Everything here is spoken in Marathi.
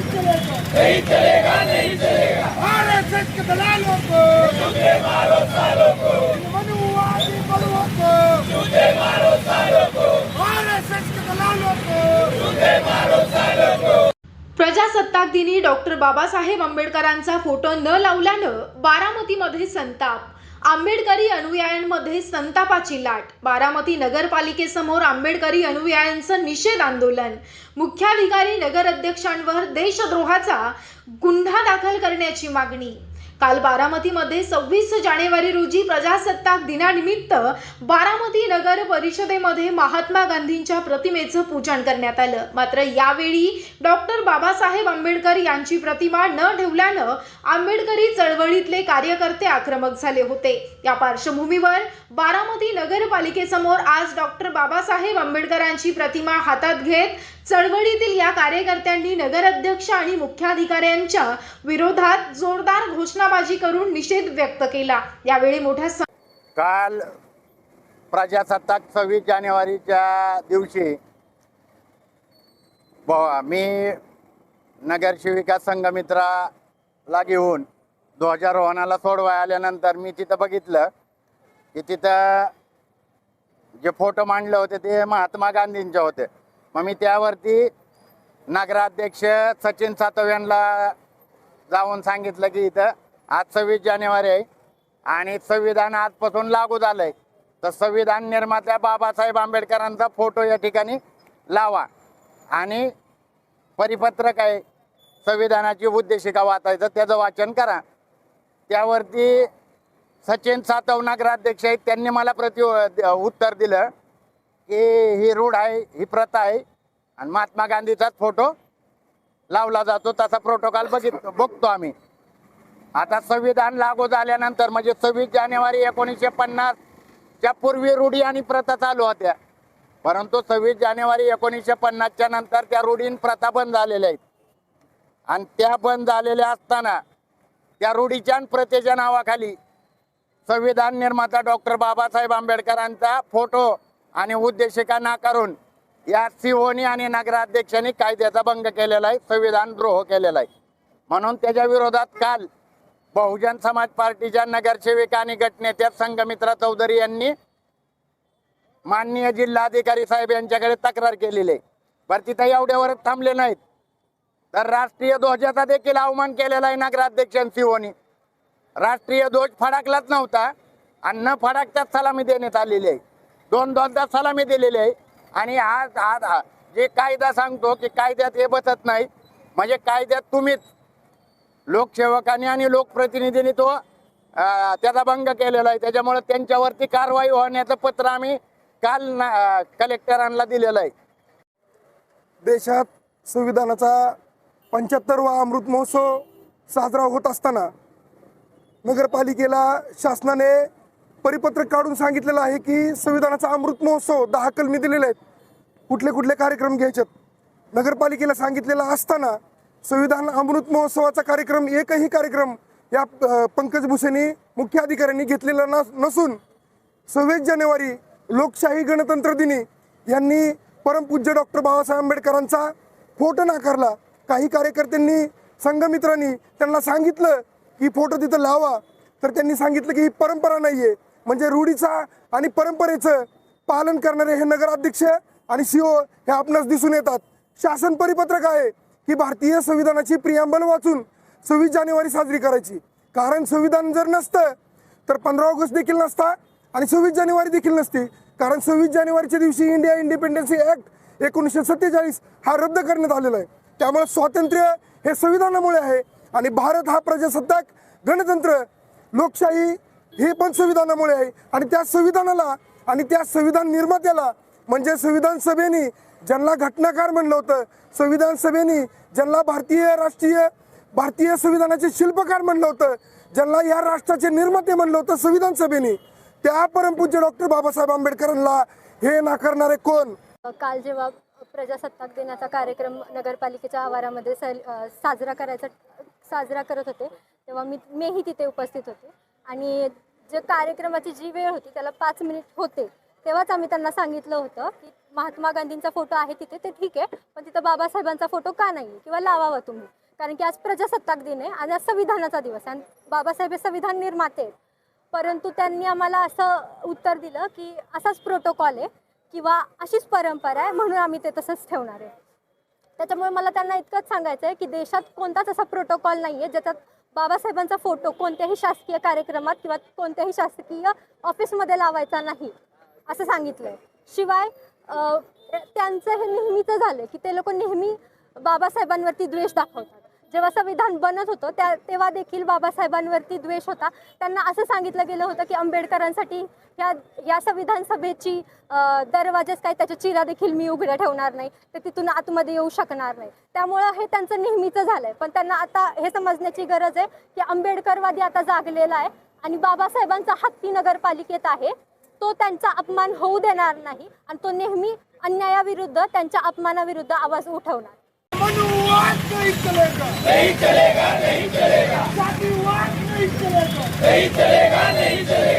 नहीं चलेगा नहीं चलेगा नहीं चलेगा आरएसएस के दलालों को। जूते मारो सालों को मनुवादी बलुओं को जूते मारो सालों को आरएसएस के दलालों को जूते मारो सालों को। प्रजासत्ताक दिनी डॉक्टर बाबासाहेब आंबेडकरांचा फोटो न लावल्यानं बारामतीमध्ये संताप आंबेडकरी अनुयायांमध्ये संतापाची लाट. बारामती नगरपालिकेसमोर आंबेडकरी अनुयायांचं निषेध आंदोलन. मुख्याधिकारी नगर अध्यक्षांवर देशद्रोहाचा गुन्हा दाखल करण्याची मागणी. काल बारामतीमध्ये सव्वीस जानेवारी रोजी प्रजासत्ताक दिनानिमित्त बारामती नगर परिषदेमध्ये महात्मा गांधींच्या प्रतिमेचं पूजन करण्यात आलं. मात्र यावेळी डॉक्टर बाबासाहेब आंबेडकर यांची प्रतिमा न ठेवल्यानं आंबेडकरी चळवळीतले कार्यकर्ते आक्रमक झाले होते. या पार्श्वभूमीवर बारामती नगरपालिकेसमोर आज डॉक्टर बाबासाहेब आंबेडकरांची प्रतिमा हातात घेत चळवळीतील या कार्यकर्त्यांनी नगराध्यक्ष आणि मुख्याधिकाऱ्यांच्या विरोधात जोरदार घोषणाबाजी करून निषेध व्यक्त केला. यावेळी मोठ्या काल प्रजासत्ताक सव्वीस जानेवारीच्या दिवशी मी नगरसेविका संघमित्राला घेऊन ध्वजारोहणाला सोडवाय आल्यानंतर मी तिथं बघितलं की तिथं जे फोटो मांडले होते ते महात्मा गांधींचे होते. मग मी त्यावरती नगराध्यक्ष सचिन सातव यांना जाऊन सांगितलं की इथं आज सव्वीस जानेवारी आहे आणि संविधान आजपासून लागू झालंय. तर संविधान निर्मात्या बाबासाहेब आंबेडकरांचा फोटो या ठिकाणी लावा. आणि परिपत्रक आहे संविधानाची उद्देशिका वाचायचं त्याचं वाचन करा. त्यावरती सचिन सातव नगराध्यक्ष आहेत त्यांनी मला प्रति उत्तर दिलं. की ही रूढ आहे ही प्रथा आहे. आणि महात्मा गांधीचाच फोटो लावला जातो. तसा प्रोटोकॉल बघित बघतो आम्ही. आता संविधान लागू झाल्यानंतर म्हणजे सव्वीस जानेवारी एकोणीसशे पन्नासच्या पूर्वी रूढी आणि प्रथा चालू होत्या. परंतु सव्वीस जानेवारी एकोणीसशे पन्नासच्या नंतर त्या रूढीन प्रथा बंद झालेल्या आहेत. आणि त्या बंद झालेल्या असताना त्या रूढीच्या प्रथेच्या नावाखाली संविधान निर्माता डॉक्टर बाबासाहेब आंबेडकरांचा फोटो आणि उद्देशिका नाकारून या सिओनी आणि नगराध्यक्षांनी कायद्याचा भंग केलेला आहे संविधान द्रोह केलेला आहे. म्हणून त्याच्या विरोधात काल बहुजन समाज पार्टीच्या नगरसेविका आणि गटनेत्या संघमित्रा चौधरी यांनी माननीय जिल्हाधिकारी साहेब यांच्याकडे तक्रार केलेली आहे. बरं तिथं एवढ्यावरच थांबले नाहीत. तर राष्ट्रीय ध्वजाचा देखील अवमान केलेला आहे नगराध्यक्षांनी राष्ट्रीय ध्वज फडाकलाच नव्हता आणि न फडाकताच सलामी देण्यात आलेली आहे. दोन दोनदा सलामी दिलेली आहे. आणि आज आज हा- जे कायदा सांगतो की कायद्यात हे बसत नाही म्हणजे कायद्यात तुम्हीच लोकसेवकांनी आणि लोकप्रतिनिधींनी तो त्याचा भंग केलेला आहे. त्याच्यामुळे त्यांच्यावरती कारवाई होण्याचं पत्र आम्ही काल ना- कलेक्टरांना दिलेलं आहे. देशात संविधानाचा पंच्याहत्तरवा अमृत महोत्सव साजरा होत असताना नगरपालिकेला शासनाने परिपत्रक काढून सांगितलेलं आहे की संविधानाचा अमृत महोत्सव दहा कलमी दिलेले आहेत. कुठले कुठले कार्यक्रम घ्यायचेत? नगरपालिकेला सांगितलेलं असताना संविधान अमृत महोत्सवाचा कार्यक्रम एकही कार्यक्रम या पंकज भुसेनी मुख्य अधिकाऱ्यांनी घेतलेला नस नसून सव्वीस जानेवारी लोकशाही गणतंत्र दिनी यांनी परमपूज्य डॉक्टर बाबासाहेब आंबेडकरांचा फोटो नाकारला. काही कार्यकर्त्यांनी संघमित्रांनी त्यांना सांगितलं की फोटो तिथं लावा. तर त्यांनी सांगितलं की ही परंपरा नाही आहे म्हणजे रूढीचा आणि परंपरेचं पालन करणारे हे नगराध्यक्ष आणि सीओ हे आपणास दिसून येतात. शासन परिपत्रक आहे की भारतीय संविधानाची प्रियांबल वाचून सव्वीस जानेवारी साजरी करायची. कारण संविधान जर नसतं तर पंधरा ऑगस्ट देखील नसता आणि सव्वीस जानेवारी देखील नसती. कारण सव्वीस जानेवारीच्या दिवशी इंडिया इंडिपेंडन्सी ॲक्ट एकोणीसशे सत्तेचाळीस हा रद्द करण्यात आलेला आहे. त्यामुळे स्वातंत्र्य हे संविधानामुळे आहे आणि भारत हा प्रजासत्ताक गणतंत्र लोकशाही हे पण संविधानामुळे आहे. आणि त्या संविधानाला आणि त्या संविधान निर्मात्याला म्हणजे संविधान सभेने ज्यांना घटनाकार म्हणलं होतं संविधान सभेने ज्यांना भारतीय राष्ट्रीय भारतीय संविधानाचे शिल्पकार म्हणलं होतं ज्यांना या राष्ट्राचे निर्माते म्हणलं होतं संविधान सभेने त्या परमपूज्य डॉक्टर बाबासाहेब आंबेडकरांना हे नाकारणारे कोण? काल जेव्हा प्रजासत्ताक दिनाचा कार्यक्रम नगरपालिकेच्या आवारामध्ये साजरा करायचा साजरा करत होते तेव्हा मी मीही तिथे उपस्थित होते. आणि जे कार्यक्रमाची जी वेळ होती त्याला पाच मिनिट होते तेव्हाच आम्ही त्यांना सांगितलं होतं की महात्मा गांधींचा फोटो आहे तिथे ते ठीक आहे पण तिथं बाबासाहेबांचा फोटो का नाही किंवा लावावा तुम्ही? कारण की आज प्रजासत्ताक दिन आहे आणि आज संविधानाचा दिवस आहे आणि बाबासाहेब हे संविधान निर्माते आहेत. परंतु त्यांनी आम्हाला असं उत्तर दिलं की असाच प्रोटोकॉल आहे किंवा अशीच परंपरा आहे म्हणून आम्ही ते तसंच ठेवणार आहे. त्याच्यामुळे मला त्यांना इतकंच सांगायचं आहे की देशात कोणताच असा प्रोटोकॉल नाही आहे ज्याच्यात बाबासाहेबांचा फोटो कोणत्याही शासकीय कार्यक्रमात किंवा कोणत्याही शासकीय ऑफिसमध्ये लावायचा नाही असं सांगितलंय. शिवाय त्यांचं हे नेहमीचं झालं की ते लोक नेहमी बाबासाहेबांवरती द्वेष दाखवतात. जेव्हा संविधान बनत होतं त्या तेव्हा देखील बाबासाहेबांवरती द्वेष होता. त्यांना असं सांगितलं गेलं होतं की आंबेडकरांसाठी या या संविधान सभेची दरवाजेच काय त्याच्या चिरा देखील मी उघड्या ठेवणार नाही. ते तिथून आतमध्ये येऊ शकणार नाही. त्यामुळं हे त्यांचं नेहमीचं झालंय. पण त्यांना आता हे समजण्याची गरज आहे की आंबेडकरवादी आता जागलेला आहे आणि बाबासाहेबांचा हत्ती नगरपालिकेत आहे. तो त्यांचा अपमान होऊ देणार नाही आणि तो नेहमी अन्यायाविरुद्ध त्यांच्या अपमानाविरुद्ध आवाज उठवणार. मनुवाद नहीं चलेगा। नहीं चलेगा नहीं चलेगा। जातिवाद नहीं चलेगा।